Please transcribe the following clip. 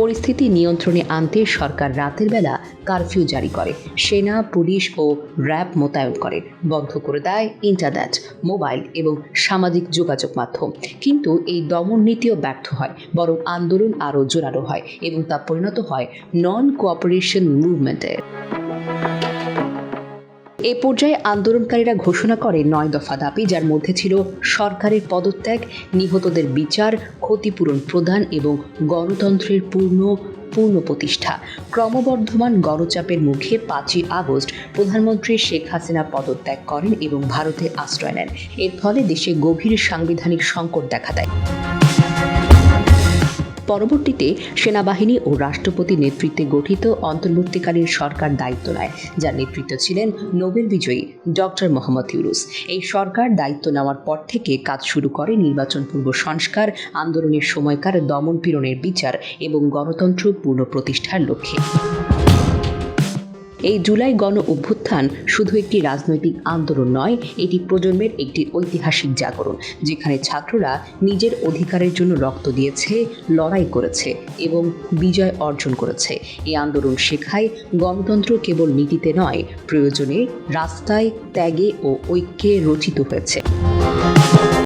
পরিস্থিতি নিয়ন্ত্রণে আনতে সরকার রাতের বেলা কারফিউ জারি করে। সেনা, পুলিশ ও র্যাব মোতায়েন করে। বন্ধ করে দেয় ইন্টারনেট, মোবাইল এবং সামাজিক যোগাযোগ মাধ্যম। কিন্তু এই দমন নীতিও ব্যর্থ হয়, বরং আন্দোলন আরও জোরালো হয় এবং তা পরিণত হয় নন কোঅপারেশন মুভমেন্টে এ পর্যায়ে আন্দোলনকারীরা ঘোষণা করে নয় দফা দাবি, যার মধ্যে ছিল সরকারের পদত্যাগ, নিহতদের বিচার, ক্ষতিপূরণ প্রদান এবং গণতন্ত্রের পূর্ণ পূর্ণ প্রতিষ্ঠা ক্রমবর্ধমান গণচাপের মুখে পাঁচই আগস্ট প্রধানমন্ত্রী শেখ হাসিনা পদত্যাগ করেন এবং ভারতে আশ্রয় নেন। এর ফলে দেশে গভীর সাংবিধানিক সংকট দেখা দেয়। পরবর্তীতে সেনাবাহিনী ও রাষ্ট্রপতি নেতৃত্বে গঠিত অন্তর্বর্তীকালীন সরকার দায়িত্ব নেয়, যার নেতৃত্ব ছিলেন নোবেল বিজয়ী ডক্টর মোহাম্মদ ইউরুস এই সরকার দায়িত্ব নেওয়ার পর থেকে কাজ শুরু করে নির্বাচন পূর্ব সংস্কার, আন্দোলনের সময়কার দমন পীড়নের বিচার এবং গণতন্ত্র পূর্ণ প্রতিষ্ঠার লক্ষ্যে। এই জুলাই গণ অভ্যুত্থান শুধু একটি রাজনৈতিক আন্দোলন নয়, এটি প্রজন্মের একটি ঐতিহাসিক জাগরণ, যেখানে ছাত্ররা নিজের অধিকারের জন্য রক্ত দিয়েছে, লড়াই করেছে এবং বিজয় অর্জন করেছে। এই আন্দোলন শেখায় গণতন্ত্র কেবল নীতিতে নয়, প্রয়োজনে রাস্তায় ত্যাগে ও ঐক্যে রচিত হয়েছে।